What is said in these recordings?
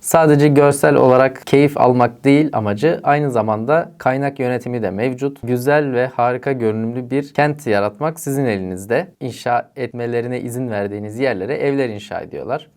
Sadece görsel olarak keyif almak değil amacı aynı zamanda kaynak yönetimi de mevcut. Güzel ve harika görünümlü bir kent yaratmak sizin elinizde. İnşa etmelerine izin verdiğiniz yerlere evler inşa ediyorlar.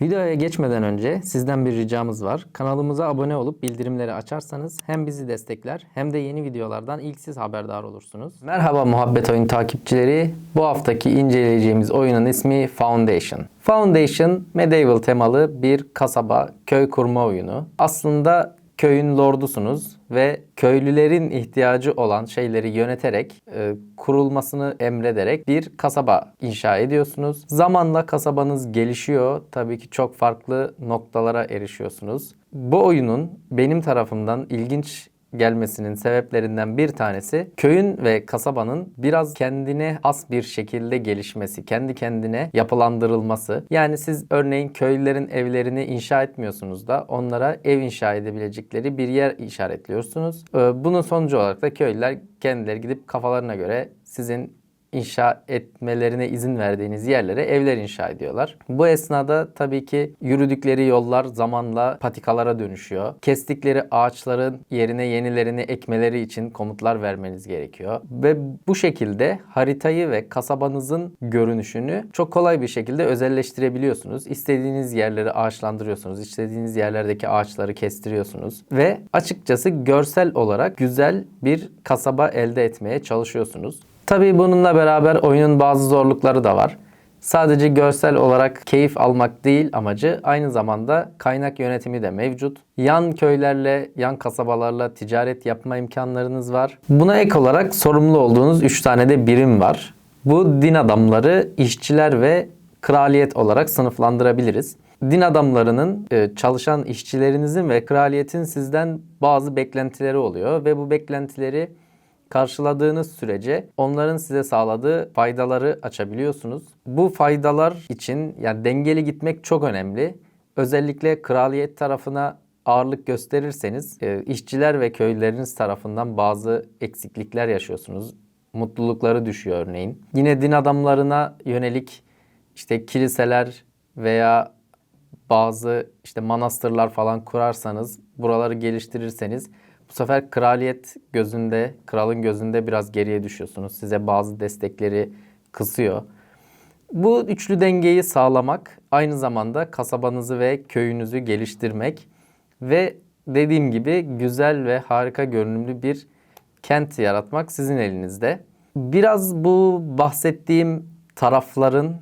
Videoya geçmeden önce sizden bir ricamız var. Kanalımıza abone olup bildirimleri açarsanız hem bizi destekler hem de yeni videolardan ilk siz haberdar olursunuz. Merhaba muhabbet oyun takipçileri. Bu haftaki inceleyeceğimiz oyunun ismi Foundation. Foundation medieval temalı bir kasaba köy kurma oyunu. Aslında köyün lordusunuz ve köylülerin ihtiyacı olan şeyleri yöneterek, e, kurulmasını emrederek bir kasaba inşa ediyorsunuz. Zamanla kasabanız gelişiyor. Tabii ki çok farklı noktalara erişiyorsunuz. Bu oyunun benim tarafımdan ilginç gelmesinin sebeplerinden bir tanesi köyün ve kasabanın biraz kendine has bir şekilde gelişmesi, kendi kendine yapılandırılması. Yani siz örneğin köylülerin evlerini inşa etmiyorsunuz da onlara ev inşa edebilecekleri bir yer işaretliyorsunuz. Ee, Bunun sonucu olarak da köylüler kendileri gidip kafalarına göre sizin inşa etmelerine izin verdiğiniz yerlere evler inşa ediyorlar. Bu esnada tabii ki yürüdükleri yollar zamanla patikalara dönüşüyor. Kestikleri ağaçların yerine yenilerini ekmeleri için komutlar vermeniz gerekiyor. Ve bu şekilde haritayı ve kasabanızın görünüşünü çok kolay bir şekilde özelleştirebiliyorsunuz. İstediğiniz yerleri ağaçlandırıyorsunuz. İstediğiniz yerlerdeki ağaçları kestiriyorsunuz. Ve açıkçası görsel olarak güzel bir kasaba elde etmeye çalışıyorsunuz. Tabii bununla beraber oyunun bazı zorlukları da var. Sadece görsel olarak keyif almak değil amacı aynı zamanda kaynak yönetimi de mevcut. Yan köylerle, yan kasabalarla ticaret yapma imkanlarınız var. Buna ek olarak sorumlu olduğunuz 3 tane de birim var. Bu din adamları, işçiler ve kraliyet olarak sınıflandırabiliriz. Din adamlarının e, çalışan işçilerinizin ve kraliyetin sizden bazı beklentileri oluyor ve bu beklentileri karşıladığınız sürece onların size sağladığı faydaları açabiliyorsunuz. Bu faydalar için yani dengeli gitmek çok önemli. Özellikle kraliyet tarafına ağırlık gösterirseniz e, işçiler ve köylüleriniz tarafından bazı eksiklikler yaşıyorsunuz. Mutlulukları düşüyor örneğin. Yine din adamlarına yönelik işte kiliseler veya bazı işte manastırlar falan kurarsanız, buraları geliştirirseniz bu sefer kraliyet gözünde, kralın gözünde biraz geriye düşüyorsunuz. Size bazı destekleri kısıyor. Bu üçlü dengeyi sağlamak aynı zamanda kasabanızı ve köyünüzü geliştirmek ve dediğim gibi güzel ve harika görünümlü bir kent yaratmak sizin elinizde. Biraz bu bahsettiğim tarafların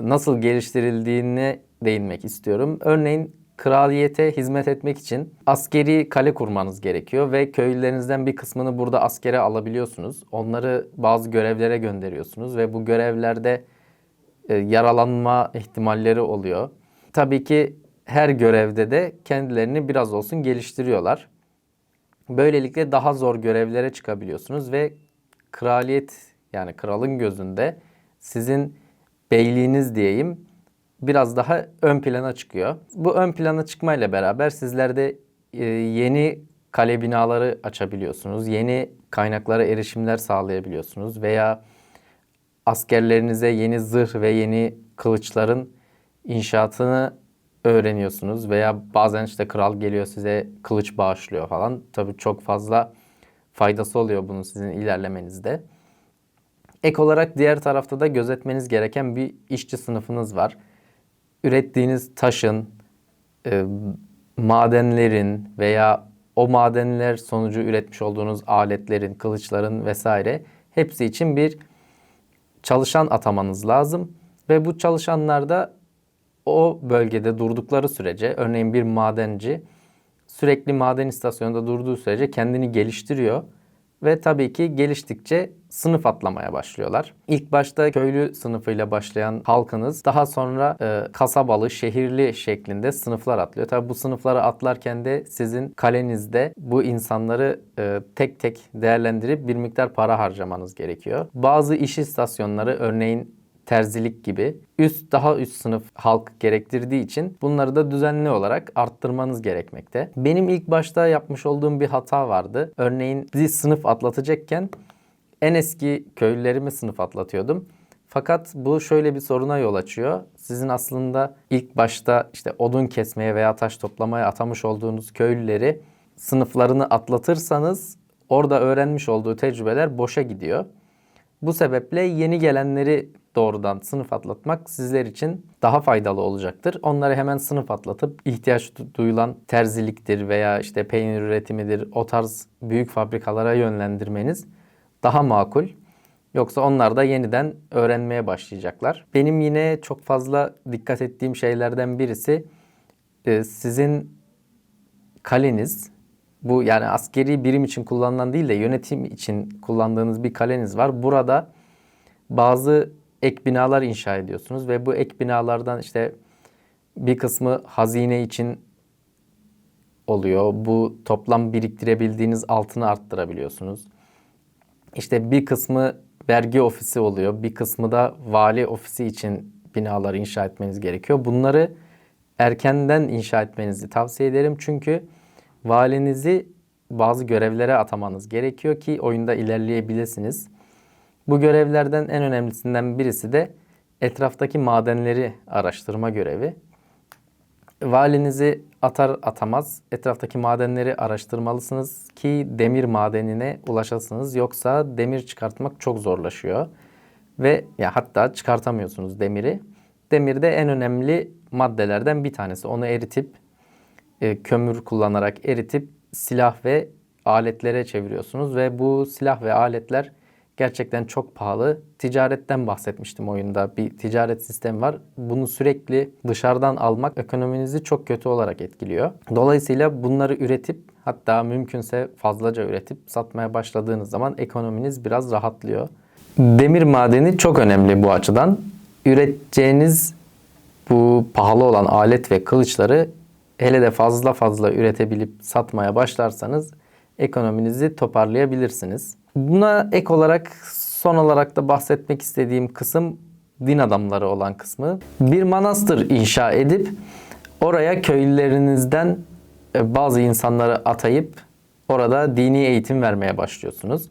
nasıl geliştirildiğine değinmek istiyorum. Örneğin kraliyete hizmet etmek için askeri kale kurmanız gerekiyor ve köylülerinizden bir kısmını burada askere alabiliyorsunuz. Onları bazı görevlere gönderiyorsunuz ve bu görevlerde e, yaralanma ihtimalleri oluyor. Tabii ki her görevde de kendilerini biraz olsun geliştiriyorlar. Böylelikle daha zor görevlere çıkabiliyorsunuz ve kraliyet yani kralın gözünde sizin beyliğiniz diyeyim biraz daha ön plana çıkıyor. Bu ön plana çıkmayla beraber sizler de e, yeni kale binaları açabiliyorsunuz. Yeni kaynaklara erişimler sağlayabiliyorsunuz veya askerlerinize yeni zırh ve yeni kılıçların inşaatını öğreniyorsunuz veya bazen işte kral geliyor size kılıç bağışlıyor falan. Tabii çok fazla faydası oluyor bunun sizin ilerlemenizde. Ek olarak diğer tarafta da gözetmeniz gereken bir işçi sınıfınız var. Ürettiğiniz taşın, e, madenlerin veya o madenler sonucu üretmiş olduğunuz aletlerin, kılıçların vesaire hepsi için bir çalışan atamanız lazım. Ve bu çalışanlar da o bölgede durdukları sürece örneğin bir madenci sürekli maden istasyonunda durduğu sürece kendini geliştiriyor ve tabii ki geliştikçe sınıf atlamaya başlıyorlar. İlk başta köylü sınıfıyla başlayan halkınız daha sonra e, kasabalı, şehirli şeklinde sınıflar atlıyor. Tabii bu sınıfları atlarken de sizin kalenizde bu insanları e, tek tek değerlendirip bir miktar para harcamanız gerekiyor. Bazı iş istasyonları örneğin terzilik gibi üst daha üst sınıf halk gerektirdiği için bunları da düzenli olarak arttırmanız gerekmekte. Benim ilk başta yapmış olduğum bir hata vardı. Örneğin bir sınıf atlatacakken en eski köylülerimi sınıf atlatıyordum. Fakat bu şöyle bir soruna yol açıyor. Sizin aslında ilk başta işte odun kesmeye veya taş toplamaya atamış olduğunuz köylüleri sınıflarını atlatırsanız orada öğrenmiş olduğu tecrübeler boşa gidiyor. Bu sebeple yeni gelenleri doğrudan sınıf atlatmak sizler için daha faydalı olacaktır. Onları hemen sınıf atlatıp ihtiyaç du- duyulan terziliktir veya işte peynir üretimidir o tarz büyük fabrikalara yönlendirmeniz daha makul. Yoksa onlar da yeniden öğrenmeye başlayacaklar. Benim yine çok fazla dikkat ettiğim şeylerden birisi e, sizin kaleniz bu yani askeri birim için kullanılan değil de yönetim için kullandığınız bir kaleniz var. Burada bazı ek binalar inşa ediyorsunuz ve bu ek binalardan işte bir kısmı hazine için oluyor. Bu toplam biriktirebildiğiniz altını arttırabiliyorsunuz. İşte bir kısmı vergi ofisi oluyor. Bir kısmı da vali ofisi için binaları inşa etmeniz gerekiyor. Bunları erkenden inşa etmenizi tavsiye ederim. Çünkü valinizi bazı görevlere atamanız gerekiyor ki oyunda ilerleyebilirsiniz. Bu görevlerden en önemlisinden birisi de etraftaki madenleri araştırma görevi. Valinizi atar atamaz etraftaki madenleri araştırmalısınız ki demir madenine ulaşasınız. Yoksa demir çıkartmak çok zorlaşıyor. Ve ya hatta çıkartamıyorsunuz demiri. Demir de en önemli maddelerden bir tanesi. Onu eritip e, kömür kullanarak eritip silah ve aletlere çeviriyorsunuz ve bu silah ve aletler gerçekten çok pahalı. Ticaretten bahsetmiştim oyunda. Bir ticaret sistemi var. Bunu sürekli dışarıdan almak ekonominizi çok kötü olarak etkiliyor. Dolayısıyla bunları üretip hatta mümkünse fazlaca üretip satmaya başladığınız zaman ekonominiz biraz rahatlıyor. Demir madeni çok önemli bu açıdan. Üreteceğiniz bu pahalı olan alet ve kılıçları hele de fazla fazla üretebilip satmaya başlarsanız ekonominizi toparlayabilirsiniz. Buna ek olarak son olarak da bahsetmek istediğim kısım din adamları olan kısmı. Bir manastır inşa edip oraya köylülerinizden e, bazı insanları atayıp orada dini eğitim vermeye başlıyorsunuz.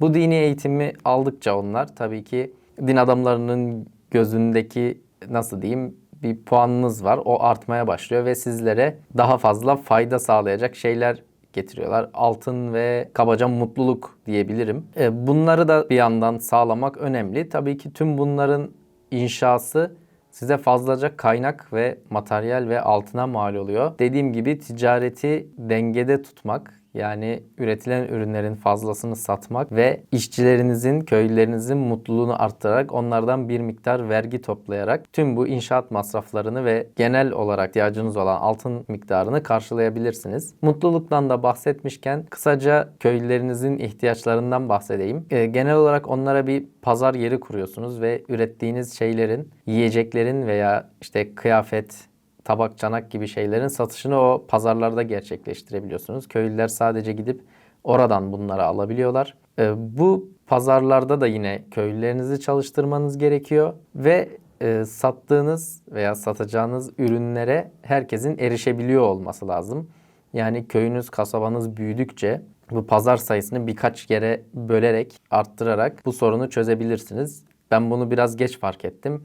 Bu dini eğitimi aldıkça onlar tabii ki din adamlarının gözündeki nasıl diyeyim bir puanınız var. O artmaya başlıyor ve sizlere daha fazla fayda sağlayacak şeyler getiriyorlar. Altın ve kabaca mutluluk diyebilirim. E, Bunları da bir yandan sağlamak önemli. Tabii ki tüm bunların inşası size fazlaca kaynak ve materyal ve altına mal oluyor. Dediğim gibi ticareti dengede tutmak yani üretilen ürünlerin fazlasını satmak ve işçilerinizin, köylülerinizin mutluluğunu arttırarak onlardan bir miktar vergi toplayarak tüm bu inşaat masraflarını ve genel olarak ihtiyacınız olan altın miktarını karşılayabilirsiniz. Mutluluktan da bahsetmişken kısaca köylülerinizin ihtiyaçlarından bahsedeyim. Ee, genel olarak onlara bir pazar yeri kuruyorsunuz ve ürettiğiniz şeylerin, yiyeceklerin veya işte kıyafet, tabak, çanak gibi şeylerin satışını o pazarlarda gerçekleştirebiliyorsunuz. Köylüler sadece gidip oradan bunları alabiliyorlar. Ee, bu pazarlarda da yine köylülerinizi çalıştırmanız gerekiyor ve e, sattığınız veya satacağınız ürünlere herkesin erişebiliyor olması lazım. Yani köyünüz, kasabanız büyüdükçe bu pazar sayısını birkaç yere bölerek, arttırarak bu sorunu çözebilirsiniz. Ben bunu biraz geç fark ettim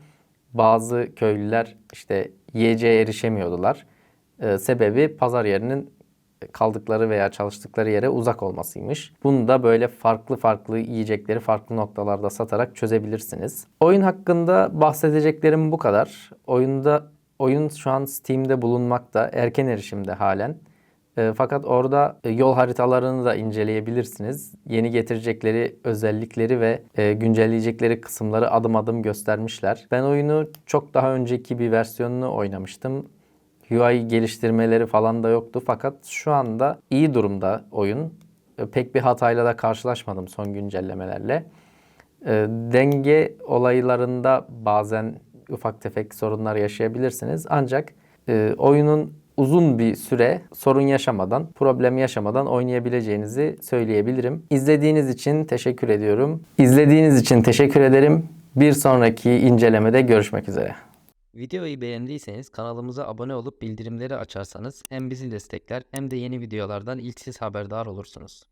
bazı köylüler işte yiyeceğe erişemiyordular. Ee, sebebi pazar yerinin kaldıkları veya çalıştıkları yere uzak olmasıymış. Bunu da böyle farklı farklı yiyecekleri farklı noktalarda satarak çözebilirsiniz. Oyun hakkında bahsedeceklerim bu kadar. Oyunda oyun şu an Steam'de bulunmakta. Erken erişimde halen. E, fakat orada e, yol haritalarını da inceleyebilirsiniz. Yeni getirecekleri özellikleri ve e, güncelleyecekleri kısımları adım adım göstermişler. Ben oyunu çok daha önceki bir versiyonunu oynamıştım. UI geliştirmeleri falan da yoktu fakat şu anda iyi durumda oyun. E, Pek bir hatayla da karşılaşmadım son güncellemelerle. Denge olaylarında bazen ufak tefek sorunlar yaşayabilirsiniz. Ancak oyunun uzun bir süre sorun yaşamadan, problem yaşamadan oynayabileceğinizi söyleyebilirim. İzlediğiniz için teşekkür ediyorum. İzlediğiniz için teşekkür ederim. Bir sonraki incelemede görüşmek üzere. Videoyu beğendiyseniz kanalımıza abone olup bildirimleri açarsanız hem bizi destekler hem de yeni videolardan ilk siz haberdar olursunuz.